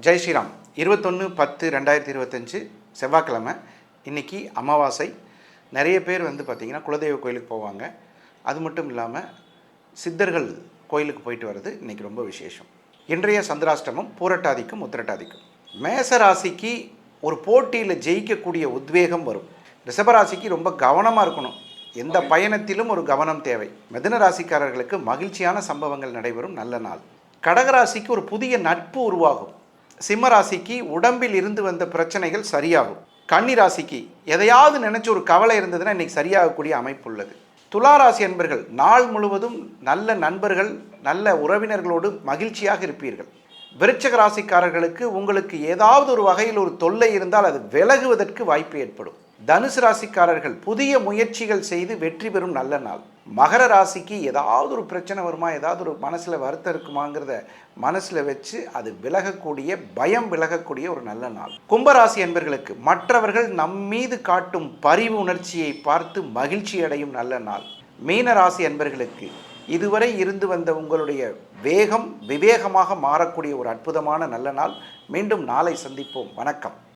ஜெய் ஸ்ரீராம். இருபத்தொன்று பத்து ரெண்டாயிரத்தி இருபத்தஞ்சு செவ்வாய்க்கிழமை. இன்னைக்கு அமாவாசை. நிறைய பேர் வந்து பார்த்திங்கன்னா குலதெய்வ கோயிலுக்கு போவாங்க. அது மட்டும் இல்லாமல் சித்தர்கள் கோயிலுக்கு போயிட்டு வர்றது இன்னைக்கு ரொம்ப விசேஷம். இன்றைய சந்திராஷ்டமம் பூரட்டாதிக்கும் உத்திரட்டாதிக்கும். மேச ராசிக்கு ஒரு போட்டியில் ஜெயிக்கக்கூடிய உத்வேகம் வரும். ரிஷபராசிக்கு ரொம்ப கவனமாக இருக்கணும். எந்த பயணத்திலும் ஒரு கவனம் தேவை. மிதுன ராசிக்காரர்களுக்கு மகிழ்ச்சியான சம்பவங்கள் நடைபெறும் நல்ல நாள். கடகராசிக்கு ஒரு புதிய நட்பு உருவாகும். சிம்மராசிக்கு உடம்பில் இருந்து வந்த பிரச்சனைகள் சரியாகும். கன்னிராசிக்கு எதையாவது நினச்சி ஒரு கவலை இருந்ததுன்னா இன்றைக்கி சரியாகக்கூடிய அமைப்பு உள்ளது. துலா ராசி என்பர்கள் நாள் முழுவதும் நல்ல நண்பர்கள் நல்ல உறவினர்களோடு மகிழ்ச்சியாக இருப்பீர்கள். விருச்சக ராசிக்காரர்களுக்கு உங்களுக்கு ஏதாவது ஒரு வகையில் ஒரு தொல்லை இருந்தால் அது விலகுவதற்கு வாய்ப்பு ஏற்படும். தனுசு ராசிக்காரர்கள் புதிய முயற்சிகள் செய்து வெற்றி பெறும் நல்ல நாள். மகர ராசிக்கு ஏதாவது ஒரு பிரச்சனை வருமா? ஏதாவது ஒரு மனசில் வருத்தம் இருக்குமாங்கிறத மனசில் வச்சு அது விலகக்கூடிய பயம் விலகக்கூடிய ஒரு நல்ல நாள். கும்பராசி என்பர்களுக்கு மற்றவர்கள் நம் மீது காட்டும் பரிவு உணர்ச்சியை பார்த்து மகிழ்ச்சி அடையும் நல்ல நாள். மீன ராசி என்பர்களுக்கு இதுவரை இருந்து வந்த உங்களுடைய வேகம் விவேகமாக மாறக்கூடிய ஒரு அற்புதமான நல்ல நாள். மீண்டும் நாளை சந்திப்போம். வணக்கம்.